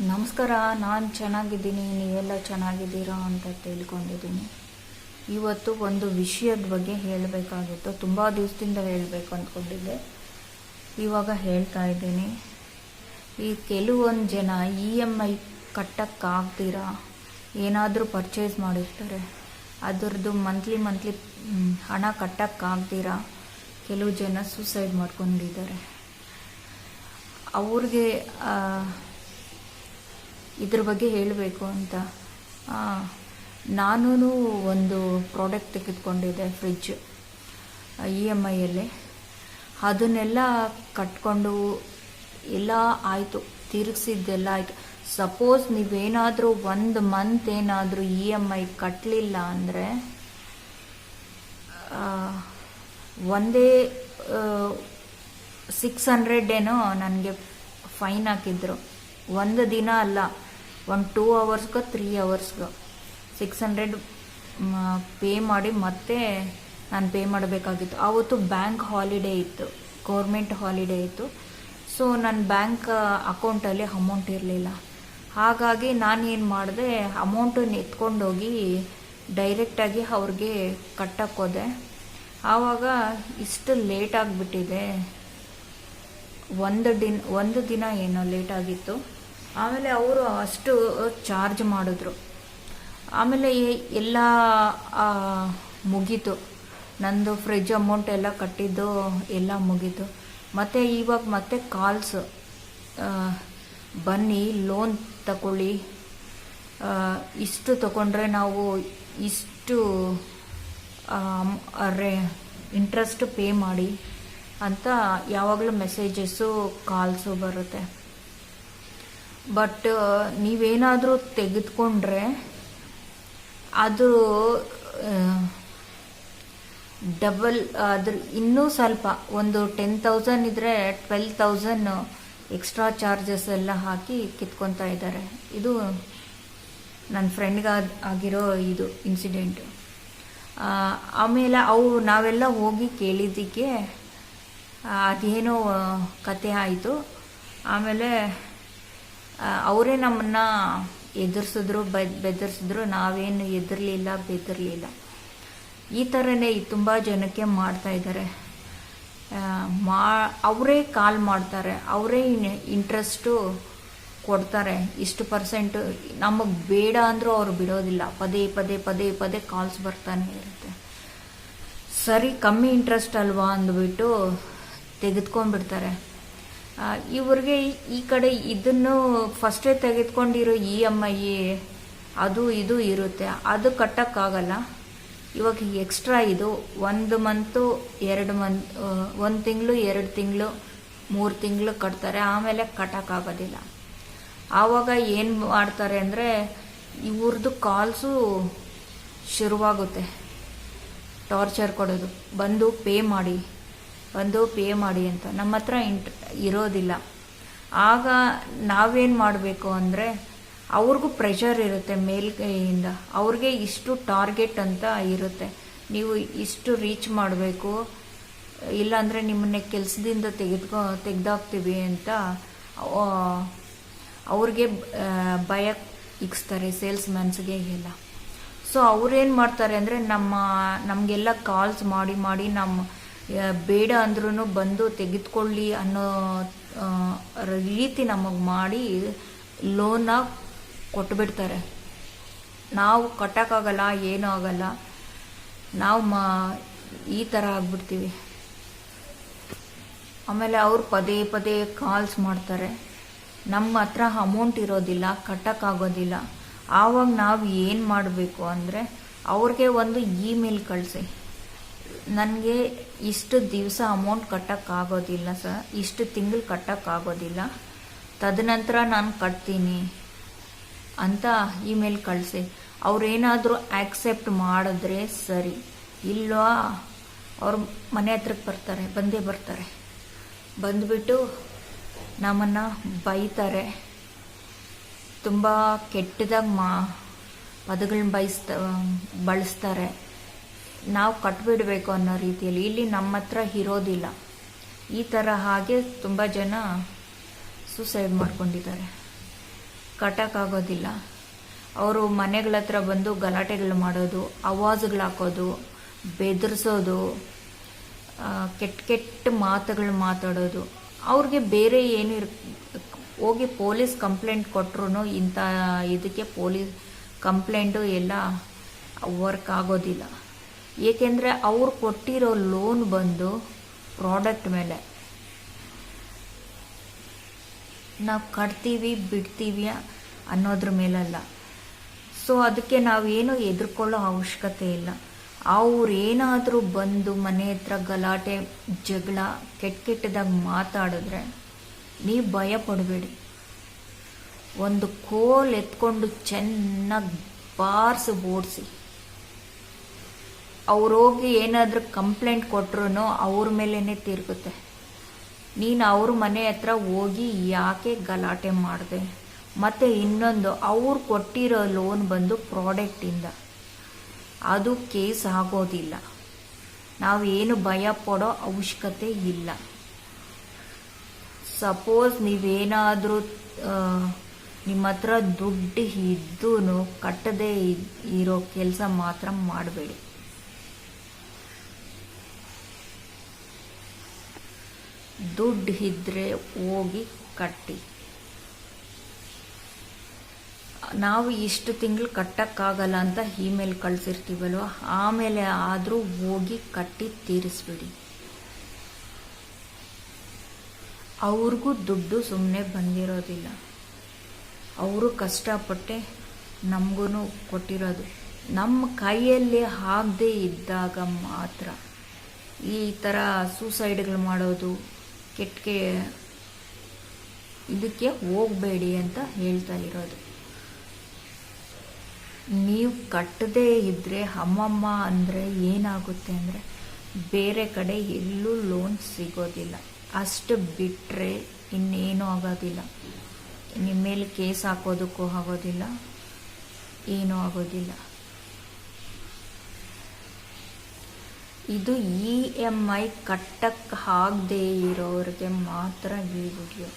ನಮಸ್ಕಾರ, ನಾನು ಚೆನ್ನಾಗಿದ್ದೀನಿ, ನೀವೆಲ್ಲ ಚೆನ್ನಾಗಿದ್ದೀರಾ ಅಂತ ತಿಳ್ಕೊಂಡಿದ್ದೀನಿ. ಇವತ್ತು ಒಂದು ವಿಷಯದ ಬಗ್ಗೆ ಹೇಳಬೇಕಾಗಿತ್ತು. ತುಂಬ ದಿವಸದಿಂದ ಹೇಳಬೇಕು ಅಂದ್ಕೊಂಡಿದ್ದೆ. ಇವಾಗ ಹೇಳ್ತಾ ಇದ್ದೀನಿ. ಈ ಕೆಲವೊಂದು ಜನ ಇ ಎಂ ಐ ಕಟ್ಟಕ್ಕಾಗ್ದಿರ? ಏನಾದರೂ ಪರ್ಚೇಸ್ ಮಾಡಿರ್ತಾರೆ. ಅದರದ್ದು ಮಂತ್ಲಿ ಮಂತ್ಲಿ ಹಣ ಕಟ್ಟಕ್ಕಾಗ್ದಿರ? ಕೆಲವು ಜನ ಸೂಸೈಡ್ ಮಾಡ್ಕೊಂಡಿದ್ದಾರೆ. ಅವ್ರಿಗೆ ಇದ್ರ ಬಗ್ಗೆ ಹೇಳಬೇಕು ಅಂತ. ನಾನು ಒಂದು ಪ್ರಾಡಕ್ಟ್ ತೆಗೆದುಕೊಂಡಿದ್ದೆ ಫ್ರಿಜ್ ಇ ಎಂ ಐಯಲ್ಲಿ ಅದನ್ನೆಲ್ಲ ಕಟ್ಕೊಂಡು ಎಲ್ಲ ಆಯಿತು, ತಿರುಗಿಸಿದ್ದೆಲ್ಲ ಆಯಿತು. ಸಪೋಸ್ ನೀವೇನಾದರೂ ಒಂದು ಮಂತ್ ಏನಾದರೂ ಇ ಎಂ ಐ ಕಟ್ಟಲಿಲ್ಲ ಅಂದರೆ ಒಂದೇ ಸಿಕ್ಸ್ ಹಂಡ್ರೆಡ್ ಏನೋ ನನಗೆ ಫೈನ್ ಹಾಕಿದ್ರು. ಒಂದು ದಿನ ಅಲ್ಲ. ಒಂದು ಟೂ ಅವರ್ಸ್ಗೋ ತ್ರೀ ಅವರ್ಸ್ಗೋ ಸಿಕ್ಸ್ ಹಂಡ್ರೆಡ್ ಪೇ ಮಾಡಿ ಮತ್ತೆ ನಾನು ಪೇ ಮಾಡಬೇಕಾಗಿತ್ತು. ಆವತ್ತು ಬ್ಯಾಂಕ್ ಹಾಲಿಡೇ ಇತ್ತು. ಗೌರ್ಮೆಂಟ್ ಹಾಲಿಡೇ ಇತ್ತು. ಸೊ ನನ್ನ ಬ್ಯಾಂಕ್ ಅಕೌಂಟಲ್ಲಿ ಅಮೌಂಟ್ ಇರಲಿಲ್ಲ. ಹಾಗಾಗಿ ನಾನು ಏನು ಮಾಡಿದೆ ಅಮೌಂಟನ್ನು ಎತ್ಕೊಂಡೋಗಿ ಡೈರೆಕ್ಟಾಗಿ ಅವ್ರಿಗೆ ಕಟ್ಟಕ್ಕೋದೆ ಆವಾಗ ಇಷ್ಟು ಲೇಟ್ ಆಗಿಬಿಟ್ಟಿದೆ. ಒಂದು ದಿನ ಒಂದು ದಿನ ಏನೋ ಲೇಟ್ ಆಗಿತ್ತು. ಆಮೇಲೆ ಅವರು ಅಷ್ಟು ಚಾರ್ಜ್ ಮಾಡಿದ್ರು. ಆಮೇಲೆ ಎಲ್ಲ ಮುಗೀತು. ನಂದು ಫ್ರಿಜ್ ಅಮೌಂಟ್ ಎಲ್ಲ ಕಟ್ಟಿದ್ದು ಎಲ್ಲ ಮುಗೀತು. ಮತ್ತು ಇವಾಗ ಮತ್ತೆ ಕಾಲ್ಸ್ ಬನ್ನಿ ಲೋನ್ ತಗೊಳ್ಳಿ ಇಷ್ಟು ತಗೊಂಡ್ರೆ ನಾವು ಇಷ್ಟು ರೇ ಇಂಟ್ರೆಸ್ಟ್ ಪೇ ಮಾಡಿ ಅಂತ ಯಾವಾಗಲೂ ಮೆಸೇಜಸ್ಸು ಕಾಲ್ಸು ಬರುತ್ತೆ. ಬಟ್ ನೀವೇನಾದರೂ ತೆಗೆದುಕೊಂಡ್ರೆ ಅದು ಡಬಲ್ ಅದ್ರ ಇನ್ನೂ ಸ್ವಲ್ಪ ಒಂದು ಟೆನ್ ತೌಸಂಡ್ ಇದ್ದರೆ ಟ್ವೆಲ್ ತೌಸಂಡ್ ಎಕ್ಸ್ಟ್ರಾ ಚಾರ್ಜಸ್ ಎಲ್ಲ ಹಾಕಿ ಕಿತ್ಕೊತಾ ಇದ್ದಾರೆ. ಇದು ನನ್ನ ಫ್ರೆಂಡ್ಗೆ ಆಗಿರೋ ಇದು ಇನ್ಸಿಡೆಂಟು ಆಮೇಲೆ ಅವು ನಾವೆಲ್ಲ ಹೋಗಿ ಕೇಳಿದ್ದಕ್ಕೆ ಅದೇನೋ, ಕತೆ ಆಯಿತು. ಆಮೇಲೆ ಅವರೇ ನಮ್ಮನ್ನ ಎದುರಿಸಿದ್ರು ಬೆದರ್ಸಿದ್ರು. ನಾವೇನು ಎದುರಲಿಲ್ಲ, ಬೆದರಲಿಲ್ಲ. ಈ ಥರನೇ ತುಂಬ ಜನಕ್ಕೆ ಮಾಡ್ತಾ ಇದ್ದಾರೆ. ಮಾ, ಅವರೇ ಕಾಲ್ ಮಾಡ್ತಾರೆ. ಅವರೇ ಇಂಟ್ರೆಸ್ಟು ಕೊಡ್ತಾರೆ. ಇಷ್ಟು ಪರ್ಸೆಂಟು ನಮಗೆ ಬೇಡ ಅಂದರೂ ಅವರು ಬಿಡೋದಿಲ್ಲ. ಪದೇ ಪದೇ ಪದೇ ಪದೇ ಕಾಲ್ಸ್ ಬರ್ತಾನೆ ಇರುತ್ತೆ. ಸರಿ, ಕಮ್ಮಿ ಇಂಟ್ರೆಸ್ಟ್ ಅಲ್ವಾ ಅಂದ್ಬಿಟ್ಟು ತೆಗೆದುಕೊಂಡ್ಬಿಡ್ತಾರೆ. ಇವ್ರಿಗೆ ಈ ಕಡೆ ಇದನ್ನು ಫಸ್ಟೇ ತೆಗೆದುಕೊಂಡಿರೋ ಇ ಎಂ ಐ ಅದು ಇದು ಇರುತ್ತೆ. ಅದು ಕಟ್ಟೋಕ್ಕಾಗಲ್ಲ. ಇವಾಗ ಎಕ್ಸ್ಟ್ರಾ ಇದು ಒಂದು ಮಂತು ಎರಡು ಮಂತ್ ಒಂದು ತಿಂಗಳು, ಎರಡು ತಿಂಗಳು, ಮೂರು ತಿಂಗಳು ಕಟ್ತಾರೆ. ಆಮೇಲೆ ಕಟ್ಟೋಕ್ಕಾಗೋದಿಲ್ಲ. ಆವಾಗ ಏನು ಮಾಡ್ತಾರೆ ಅಂದರೆ ಇವ್ರದ್ದು ಕಾಲ್ಸು ಶುರುವಾಗುತ್ತೆ. ಟಾರ್ಚರ್ ಕೊಡೋದು. ಬಂದು ಪೇ ಮಾಡಿ. ಬಂದು ಪೇ ಮಾಡಿ ಅಂತ. ನಮ್ಮ ಹತ್ರ ಇಂಟ್ ಇರೋದಿಲ್ಲ. ಆಗ ನಾವೇನು ಮಾಡಬೇಕು ಅಂದರೆ ಅವ್ರಿಗೂ ಪ್ರೆಷರ್ ಇರುತ್ತೆ ಮೇಲ್ಗೈಯಿಂದ ಅವ್ರಿಗೆ ಇಷ್ಟು ಟಾರ್ಗೆಟ್ ಅಂತ ಇರುತ್ತೆ. ನೀವು ಇಷ್ಟು ರೀಚ್ ಮಾಡಬೇಕು. ಇಲ್ಲಾಂದರೆ ನಿಮ್ಮನ್ನೇ ಕೆಲಸದಿಂದ ತೆಗೆದುಕೊ, ತೆಗೆದಾಕ್ತೀವಿ ಅಂತ ಅವ್ರಿಗೆ ಭಯ ಇಕ್ಸ್ತಾರೆ ಸೇಲ್ಸ್ ಮ್ಯಾನ್ಸ್ಗೆ ಎಲ್ಲ. ಸೊ ಅವ್ರೇನು ಮಾಡ್ತಾರೆ ಅಂದರೆ ನಮ್ಮ, ನಮಗೆಲ್ಲ ಕಾಲ್ಸ್ ಮಾಡಿ ಮಾಡಿ ನಮ್ಮ ಬೇಡ ಅಂದ್ರೂ ಬಂದು ತೆಗೆದುಕೊಳ್ಳಿ ಅನ್ನೋ ರೀತಿ ನಮಗೆ ಮಾಡಿ ಲೋನ ಕೊಟ್ಬಿಡ್ತಾರೆ. ನಾವು ಕಟ್ಟೋಕ್ಕಾಗಲ್ಲ, ಏನೂ ಆಗಲ್ಲ. ನಾವು ಮಾ, ಈ ಥರ ಆಗ್ಬಿಡ್ತೀವಿ. ಆಮೇಲೆ ಅವ್ರು ಪದೇ ಪದೇ ಕಾಲ್ಸ್ ಮಾಡ್ತಾರೆ. ನಮ್ಮ ಹತ್ರ ಅಮೌಂಟ್ ಇರೋದಿಲ್ಲ, ಕಟ್ಟೋಕ್ಕಾಗೋದಿಲ್ಲ. ಆವಾಗ ನಾವು ಏನು ಮಾಡಬೇಕು ಅಂದರೆ ಅವ್ರಿಗೆ ಒಂದು ಇಮೇಲ್ ಕಳಿಸಿ. ನನಗೆ ಇಷ್ಟು ದಿವಸ ಅಮೌಂಟ್ ಕಟ್ಟೋಕ್ಕಾಗೋದಿಲ್ಲ ಸರ್ ಇಷ್ಟು ತಿಂಗಳು ಕಟ್ಟೋಕ್ಕಾಗೋದಿಲ್ಲ. ತದನಂತರ ನಾನು ಕಟ್ತೀನಿ ಅಂತ ಇಮೇಲ್ ಕಳಿಸಿ. ಅವ್ರೇನಾದರೂ ಆಕ್ಸೆಪ್ಟ್ ಮಾಡಿದ್ರೆ ಸರಿ. ಇಲ್ವಾ? ಅವ್ರ ಮನೆ ಹತ್ರಕ್ಕೆ ಬರ್ತಾರೆ, ಬಂದೇ ಬರ್ತಾರೆ. ಬಂದುಬಿಟ್ಟು ನಮ್ಮನ್ನು ಬೈತಾರೆ. ತುಂಬ ಕೆಟ್ಟದಾಗಿ ಮಾ ಪದಗಳನ್ನ ಬಯಸ್ತ ಬಳಸ್ತಾರೆ. ನಾವು ಕಟ್ಬಿಡಬೇಕು ಅನ್ನೋ ರೀತಿಯಲ್ಲಿ ಇಲ್ಲಿ ನಮ್ಮ ಹತ್ರ ಇರೋದಿಲ್ಲ. ಈ ಥರ ಹಾಗೆ ತುಂಬ ಜನ ಸೂಸೈಡ್ ಮಾಡ್ಕೊಂಡಿದ್ದಾರೆ. ಕಟ್ಟೋಕ್ಕಾಗೋದಿಲ್ಲ. ಅವರು ಮನೆಗಳ ಹತ್ರ ಬಂದು ಗಲಾಟೆಗಳು ಮಾಡೋದು ಆವಾಜ್ಗಳು ಹಾಕೋದು, ಬೆದರಿಸೋದು ಕೆಟ್ಟ ಕೆಟ್ಟ ಮಾತುಗಳು ಮಾತಾಡೋದು. ಅವ್ರಿಗೆ ಬೇರೆ ಏನು ಹೋಗಿ ಪೊಲೀಸ್ ಕಂಪ್ಲೇಂಟ್ ಕೊಟ್ಟರು ಇಂಥ ಇದಕ್ಕೆ ಪೊಲೀಸ್ ಕಂಪ್ಲೇಂಟು ಎಲ್ಲ ವರ್ಕ್ ಆಗೋದಿಲ್ಲ. ಏಕೆಂದರೆ ಅವ್ರು ಕೊಟ್ಟಿರೋ ಲೋನ್ ಬಂದು ಪ್ರಾಡಕ್ಟ್ ಮೇಲೆ. ನಾವು ಕಟ್ತೀವಿ, ಬಿಡ್ತೀವಿ ಅನ್ನೋದ್ರ ಮೇಲಲ್ಲ. ಸೊ ಅದಕ್ಕೆ ನಾವೇನು ಎದುರ್ಕೊಳ್ಳೋ ಅವಶ್ಯಕತೆ ಇಲ್ಲ. ಅವ್ರೇನಾದರೂ ಬಂದು ಮನೆ ಹತ್ರ ಗಲಾಟೆ, ಜಗಳ, ಕೆಟ್ಟ ಕೆಟ್ಟದಾಗಿ ಮಾತಾಡಿದ್ರೆ ನೀವು ಭಯ ಪಡಬೇಡಿ. ಒಂದು ಕೋಲ್ ಎತ್ಕೊಂಡು ಚೆನ್ನಾಗಿ ಬಾರಿಸಿ ಓಡಿಸಿ. ಅವ್ರೋಗಿ ಏನಾದರೂ ಕಂಪ್ಲೇಂಟ್ ಕೊಟ್ರು ಅವ್ರ ಮೇಲೇ ತಿರುಗುತ್ತೆ. ನೀನು ಅವ್ರ ಮನೆ ಹತ್ರ ಹೋಗಿ ಯಾಕೆ ಗಲಾಟೆ ಮಾಡಿದೆ? ಮತ್ತು ಇನ್ನೊಂದು, ಅವ್ರು ಕೊಟ್ಟಿರೋ ಲೋನ್ ಬಂದು ಪ್ರಾಡಕ್ಟಿಂದ ಅದು ಕೇಸ್ ಆಗೋದಿಲ್ಲ. ನಾವೇನು ಭಯ ಪಡೋ ಅವಶ್ಯಕತೆ ಇಲ್ಲ. ಸಪೋಸ್ ನೀವೇನಾದರೂ ನಿಮ್ಮ ಹತ್ರ ದುಡ್ಡು ಇದ್ದೂ ಕಟ್ಟದೇ ಇರೋ ಕೆಲಸ ಮಾತ್ರ ಮಾಡಬೇಡಿ. ದುಡ್ಡು ಇದ್ದರೆ ಹೋಗಿ ಕಟ್ಟಿ. ನಾವು ಇಷ್ಟು ತಿಂಗಳು ಕಟ್ಟೋಕ್ಕಾಗಲ್ಲ ಅಂತ ಇಮೇಲ್ ಕಳಿಸಿರ್ತೀವಲ್ವ? ಆಮೇಲೆ ಆದರೂ ಹೋಗಿ ಕಟ್ಟಿ ತೀರಿಸ್ಬಿಡಿ. ಅವ್ರಿಗೂ ದುಡ್ಡು ಸುಮ್ಮನೆ ಬಂದಿರೋದಿಲ್ಲ. ಅವರು ಕಷ್ಟಪಟ್ಟೆ ನಮಗೂ ಕೊಟ್ಟಿರೋದು. ನಮ್ಮ ಕೈಯಲ್ಲಿ ಆಗದೇ ಇದ್ದಾಗ ಮಾತ್ರ ಈ ಥರ ಸೂಸೈಡ್ಗಳು ಮಾಡೋದು ಕೆಟ್ಟ ಇದಕ್ಕೆ ಹೋಗಬೇಡಿ ಅಂತ ಹೇಳ್ತಾ ಇರೋದು. ನೀವು ಕಟ್ಟದೇ ಇದ್ದರೆ ಅಮ್ಮಮ್ಮ ಅಂದರೆ ಏನಾಗುತ್ತೆ ಅಂದರೆ ಬೇರೆ ಕಡೆ ಎಲ್ಲೂ ಲೋನ್ ಸಿಗೋದಿಲ್ಲ. ಅಷ್ಟು ಬಿಟ್ಟರೆ ಇನ್ನೇನೂ ಆಗೋದಿಲ್ಲ. ನಿಮ್ಮ ಮೇಲೆ ಕೇಸ್ ಹಾಕೋದಕ್ಕೂ ಆಗೋದಿಲ್ಲ. ಏನೂ ಆಗೋದಿಲ್ಲ. ಇದು ಇ ಎಂ ಐ ಕಟ್ಟಕ್ಕೆ ಆಗದೇ ಇರೋರಿಗೆ ಮಾತ್ರ ಈ ವಿಡಿಯೋ